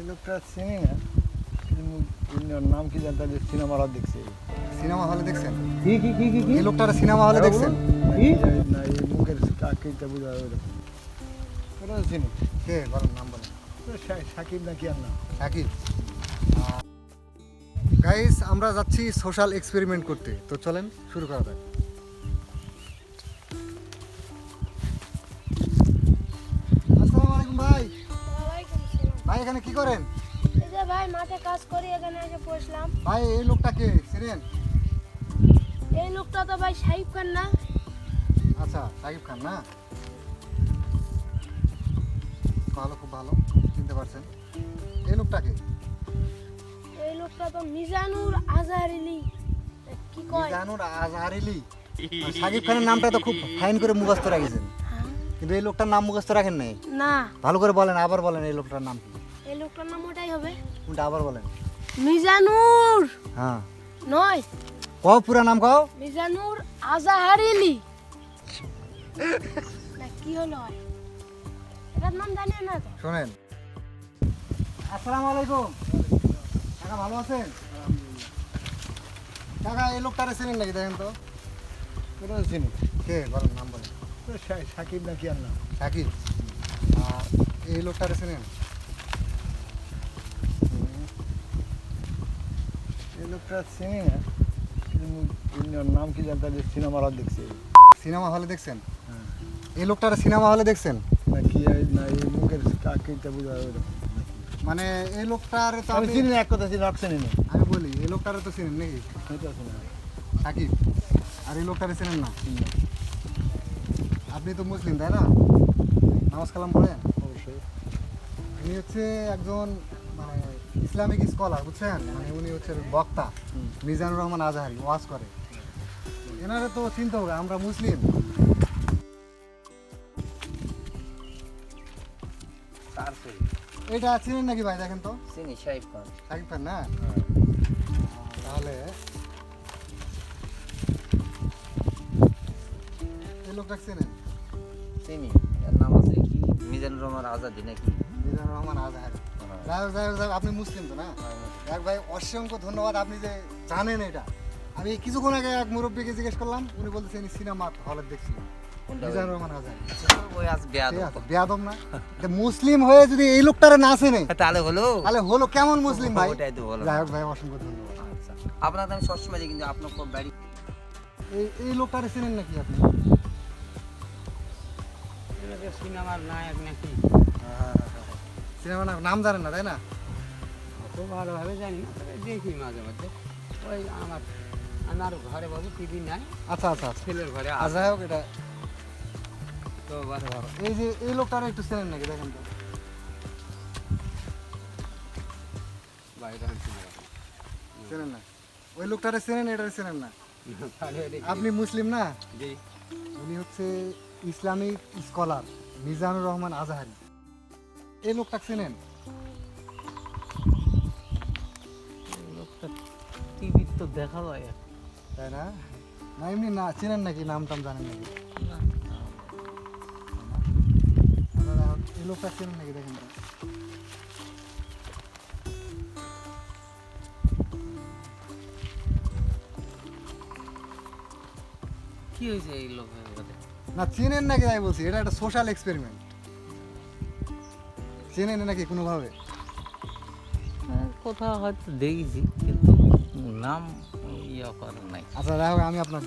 এই লোকটা চিনি না। কিন্তু নাম কি জানতে যে সিনেমা হল দেখছি? সিনেমা হলে দেখছেন? কি কি কি কি কি? এই লোকটার সিনেমা হলে দেখছেন? কি? না এই মুখের আকৃতিটা বোঝা যাবে ওটা ওটা তো চিনি। কে বলেন নাম বলেন। তো শা- সাকিব নাকি আর না? সাকিব গাইস আমরা যাচ্ছি সোশ্যাল এক্সপেরিমেন্ট করতে। তো চলেন শুরু করা যাক। এখানে কি করেন? এই যে ভাই মাঠে কাজ করি এখানে এসে বসলাম। ভাই এই লোকটা কে? চিনেন? এই লোকটা তো ভাই সাহিব খান না। আচ্ছা সাকিব খান না? ভালো খুব ভালো চিনতে পারছেন। এই লোকটাকে এই লোকটা তো মিজানুর আজহারিলি। কি কয়? জানুর আজহারিলি? সাকিব খানের নামটা তো খুব ফাইন করে মুখস্থ রাখেছেন। হ্যাঁ? কিন্তু এই লোকটার নাম মুখস্থ রাখেন নাই? না। ভালো করে বলেন আবার বলেন এই লোকটার নাম কি? লোকটার নাম ওটাই হবে। কোনটা আবার বলেন। মিজানুর। হ্যাঁ। নয়। কও পুরা নাম কও। মিজানুর আজহারিলি। না কি হলো এটার নাম জানি না তো। শোনেন। আসসালামু আলাইকুম কাকা ভালো আছেন? কাকা এই লোকটারে চেনেন নাকি? দেখেন তো। তো চিনি? কে? বলেন নাম বলেন। সাকিব নাকি আর না সাকিব আর এই লোকটারে চেনেন এই লোকটা চিনি না নাম কি জানতে যে সিনেমা হল দেখছি। সিনেমা হলে দেখছেন? হ্যাঁ। এই লোকটারে সিনেমা হলে দেখছেন? না কি না এই মুখের আকৃতিটা বোঝা যাবে মানে এই লোকটারে তো আমি চিনি না এক কথা চিনি রাখ চিনি না। আমি বলি এই লোকটারে তো চিনেন নাকি? সাকিব আর এই লোকটারে চেনেন না? আপনি তো মুসলিম তাই না? নামাজ কালাম পড়েন? অবশ্যই। উনি হচ্ছে একজন ইসলামিক স্কলার বুঝছেন? মানে উনি হচ্ছে বক্তা। মিজানুর রহমান আজহারি ওয়াজ করে। এনারে তো চিনতে হবে আমরা মুসলিম। এটা চিনেন নাকি ভাই দেখেন তো? চিনি সাহেব খান। সাকিব খান না? তাহলে এই লোকটা চেনেন? চিনি। এর নাম আছে কি? মিজানুর রহমান আজাদি নাকি? মিজানুর রহমান আজহারি। হোক যাই হোক, আপনি মুসলিম তো না? এক ভাই অসংখ্য ধন্যবাদ আপনি যে জানেন এটা। আমি কিছুক্ষণ আগে এক মুরব্বীকে জিজ্ঞেস করলাম উনি বলতেছে ইনি সিনেমা হলে মিজানুর রহমান না। মুসলিম হয়ে যদি এই লোকটারে না চেনে তাহলে হলো। তাহলে হলো কেমন মুসলিম ভাই? ওটাই তো বলো যাই হোক ভাই অসংখ্য ধন্যবাদ। আচ্ছা আপনার আমি সবসময় কিন্তু আপনার খুব বাড়ি এই এই লোকটারে চেনেন নাকি আপনি? সিনেমার নায়ক নাকি? সিনেমা না নাম জানেন না তাই না? অত ভালোভাবে জানি না তবে দেখি মাঝে মধ্যে। ওই আমার আমার ঘরে বাবু টিভি নাই। আচ্ছা আচ্ছা আচ্ছা। ছেলের ঘরে আর যাই হোক এটা তো এই যে এই লোকটারে একটু চেনেন নাকি দেখেন তো। চেনেন না? ওই লোকটারে চেনেন এটারে চেনেন না? আপনি মুসলিম না? উনি হচ্ছে ইসলামিক স্কলার মিজানুর রহমান আজহারি। এই লোকটা চেনেন? লোকটা টিভি তো দেখা যায় তাই না? না এমনি না চেনেন নাকি? নাম টাম জানেন নাকি? আপনারা এই লোকটা চেনেন নাকি? দেখেন কি হয়েছে এই লোকের না চেনেন নাকি তাই বলছি? এটা একটা সোশ্যাল এক্সপেরিমেন্ট চেনেন নাকি কোনোভাবে? হ্যাঁ, কোথাও হয়তো দেখেছি কিন্তু নাম ইয়ে করার নাই। আচ্ছা দেখো আমি আপনার